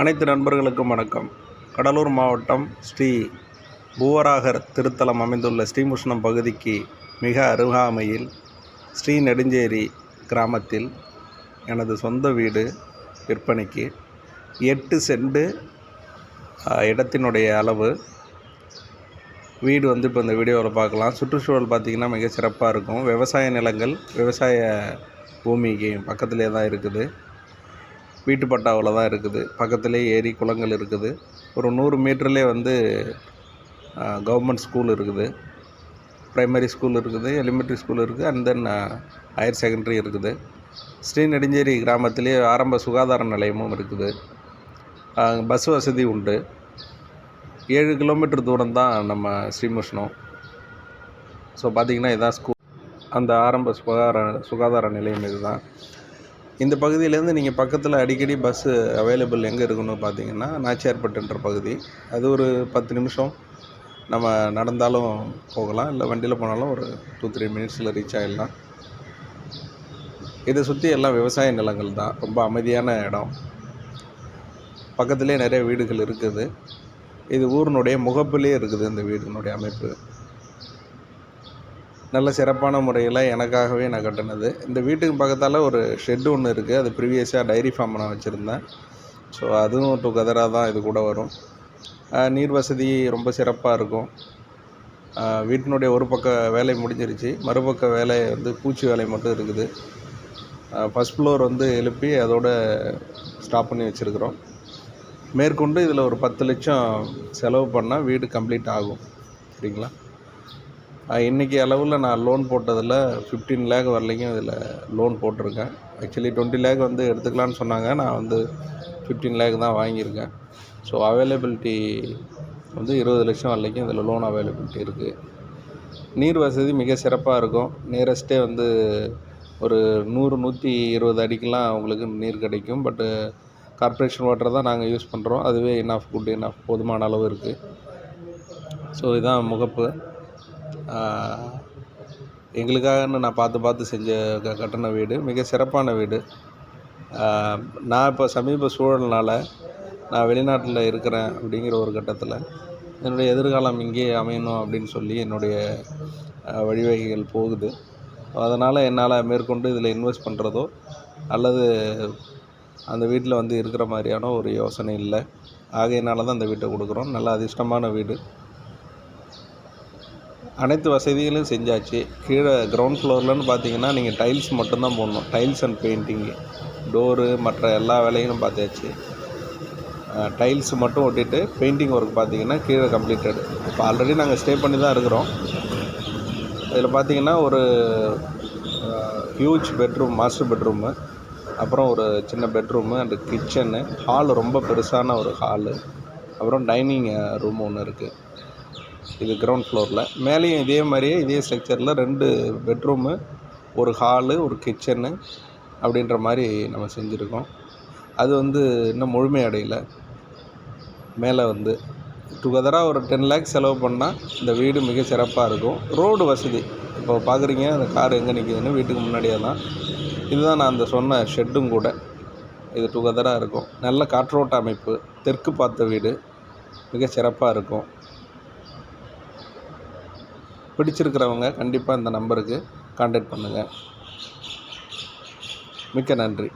அனைத்து நண்பர்களுக்கும் வணக்கம். கடலூர் மாவட்டம் ஸ்ரீ பூவராகர் திருத்தலம் அமைந்துள்ள ஸ்ரீமுஷ்ணம் பகுதிக்கு மிக அருகாமையில் ஸ்ரீ நெடுஞ்சேரி கிராமத்தில் எனது சொந்த வீடு விற்பனைக்கு எட்டு செண்டு இடத்தினுடைய அளவு. வீடு வந்து இப்போ இந்த வீடியோவில் பார்க்கலாம். சுற்றுச்சூழல் பார்த்திங்கன்னா மிக சிறப்பாக இருக்கும். விவசாய நிலங்கள் விவசாய பூமிக்கு பக்கத்துலேயே தான் இருக்குது. வீட்டு பட்டாவில் தான் இருக்குது. பக்கத்துலேயே ஏரி குளங்கள் இருக்குது. ஒரு நூறு மீட்டர்லேயே வந்து கவர்மெண்ட் ஸ்கூல் இருக்குது. ப்ரைமரி ஸ்கூல் இருக்குது எலிமெண்ட்ரி ஸ்கூல் இருக்குது அண்ட் தென் ஹையர் செகண்டரி இருக்குது. ஸ்ரீ நெடுஞ்சேரி கிராமத்திலே ஆரம்ப சுகாதார நிலையமும் இருக்குது. பஸ் வசதி உண்டு. ஏழு கிலோமீட்டர் தூரம் தான் நம்ம ஸ்ரீமுஷ்ணம். ஸோ பார்த்திங்கன்னா இதான் ஸ்கூல் அந்த ஆரம்ப சுகாதார சுகாதார நிலையம் இதுதான். இந்த பகுதியிலேருந்து நீங்கள் பக்கத்தில் அடிக்கடி பஸ்ஸு அவைலபிள் எங்கே இருக்குன்னு பார்த்தீங்கன்னா நாச்சியார்பட்டுன்ற பகுதி. அது ஒரு பத்து நிமிஷம் நம்ம நடந்தாலும் போகலாம். இல்லை வண்டியில் போனாலும் ஒரு டூ த்ரீ மினிட்ஸில் ரீச் ஆகிடலாம் இதை சுற்றி எல்லாம் விவசாய நிலங்கள் தான். ரொம்ப அமைதியான இடம். பக்கத்துலேயே நிறைய வீடுகள் இருக்குது. இது ஊரினுடைய முகப்பிலே இருக்குது இந்த வீடினுடைய அமைப்பு. நல்ல சிறப்பான முறையில் எனக்காகவே நான் கட்டினது. இந்த வீட்டுக்கு பக்கத்தால் ஒரு ஷெட்டு ஒன்று இருக்குது அது ப்ரீவியஸாக டைரி ஃபார்ம் நான் வச்சுருந்தேன். ஸோ அதுவும் டுகெதராக தான் இது கூட வரும். நீர் வசதி ரொம்ப சிறப்பாக இருக்கும். வீட்டினுடைய ஒரு பக்க வேலை முடிஞ்சிருச்சு. மறுபக்க வேலை வந்து பூச்சி வேலை மட்டும் இருக்குது. ஃபஸ்ட் ஃப்ளோர் வந்து எழுப்பி அதோட ஸ்டாப் பண்ணி வச்சுருக்குறோம். மேற்கொண்டு இதில் ஒரு பத்து லட்சம் செலவு பண்ணால் வீடு கம்ப்ளீட் ஆகும். சரிங்களா? இன்றைக்கி அளவில் நான் லோன் போட்டதில் ஃபிஃப்டீன் லேக் வரலைக்கும் இதில் லோன் போட்டிருக்கேன். ஆக்சுவலி டுவெண்ட்டி லேக் வந்து எடுத்துக்கலான்னு சொன்னாங்க. நான் வந்து ஃபிஃப்டீன் லேக் தான் வாங்கியிருக்கேன். ஸோ அவைலபிலிட்டி வந்து இருபது லட்சம் வரலைக்கும் இதில் லோன் அவைலபிலிட்டி இருக்குது நீர் வசதி மிக சிறப்பாக இருக்கும். நியரஸ்ட்டே வந்து ஒரு நூறு நூற்றி இருபது அடிக்கெலாம் உங்களுக்கு நீர் கிடைக்கும். பட்டு கார்ப்பரேஷன் வாட்டர் தான் நாங்கள் யூஸ் பண்ணுறோம் அதுவே இனாஃப் குட் இனாஃப் போதுமான அளவு இருக்குது ஸோ இதுதான் முகப்பு. எங்களுக்காகன்னு நான் பார்த்து பார்த்து செஞ்ச க கட்டின வீடு மிக சிறப்பான வீடு. நான் இப்போ சமீப சூழல்னால் நான் வெளிநாட்டில் இருக்கிறேன் அப்படிங்கிற ஒரு கட்டத்தில் என்னுடைய எதிர்காலம் இங்கே அமையணும் அப்படின்னு சொல்லி என்னுடைய வழிவகைகள் போகுது. அதனால் என்னால் மேற்கொண்டு இதில் இன்வெஸ்ட் பண்ணுறதோ அல்லது அந்த வீட்டில் வந்து இருக்கிற மாதிரியான ஒரு யோசனை இல்லை. ஆகையினால தான் அந்த வீட்டை கொடுக்குறோம். நல்ல அதிர்ஷ்டமான வீடு. அனைத்து வசதிகளும் செஞ்சாச்சு. கீழே கிரவுண்ட் ஃப்ளோர்லன்னு பார்த்தீங்கன்னா நீங்கள் டைல்ஸ் மட்டும்தான் போடணும். டைல்ஸ் அண்ட் பெயிண்டிங்கு டோரு மற்ற எல்லா வேலையும் பார்த்தாச்சு. டைல்ஸ் மட்டும் ஒட்டிட்டு பெயிண்டிங் ஒர்க் பார்த்தீங்கன்னா கீழே கம்ப்ளீட்டட் இப்போ ஆல்ரெடி நாங்கள் ஸ்டே பண்ணி தான் இருக்கிறோம். இதில் பார்த்தீங்கன்னா ஒரு ஹியூஜ் பெட்ரூம் மாஸ்டர் பெட்ரூமு அப்புறம் ஒரு சின்ன பெட்ரூமு அண்டு கிச்சனு ஹால் ரொம்ப பெருசான ஒரு ஹாலு அப்புறம் டைனிங் ரூம் ஒன்று இருக்குது இது கிரவுண்ட் ஃப்ளோரில் மேலேயும் இதே மாதிரியே இதே ஸ்ட்ரக்சரில் ரெண்டு பெட்ரூமு ஒரு ஹாலு ஒரு கிச்சனு அப்படின்ற மாதிரி நம்ம செஞ்சுருக்கோம். அது வந்து இன்னும் முழுமை அடையலை. மேலே வந்து டுகெதராக ஒரு டென் லேக்ஸ் செலவு பண்ணால் இந்த வீடு மிக சிறப்பாக இருக்கும். ரோடு வசதி. இப்போ பார்க்குறீங்க அந்த கார் எங்கே நிற்கிதுன்னு வீட்டுக்கு முன்னாடியே தான். இதுதான் நான் அந்த சொன்ன ஷெட்டும் கூட. இது டுகெதராக இருக்கும். நல்ல காற்றோட்ட அமைப்பு தெற்கு பார்த்த வீடு. மிக சிறப்பாக இருக்கும். பிடிச்சிருக்கிறவங்க கண்டிப்பாக இந்த நம்பருக்கு கான்டாக்ட் பண்ணுங்கள் மிக்க நன்றி.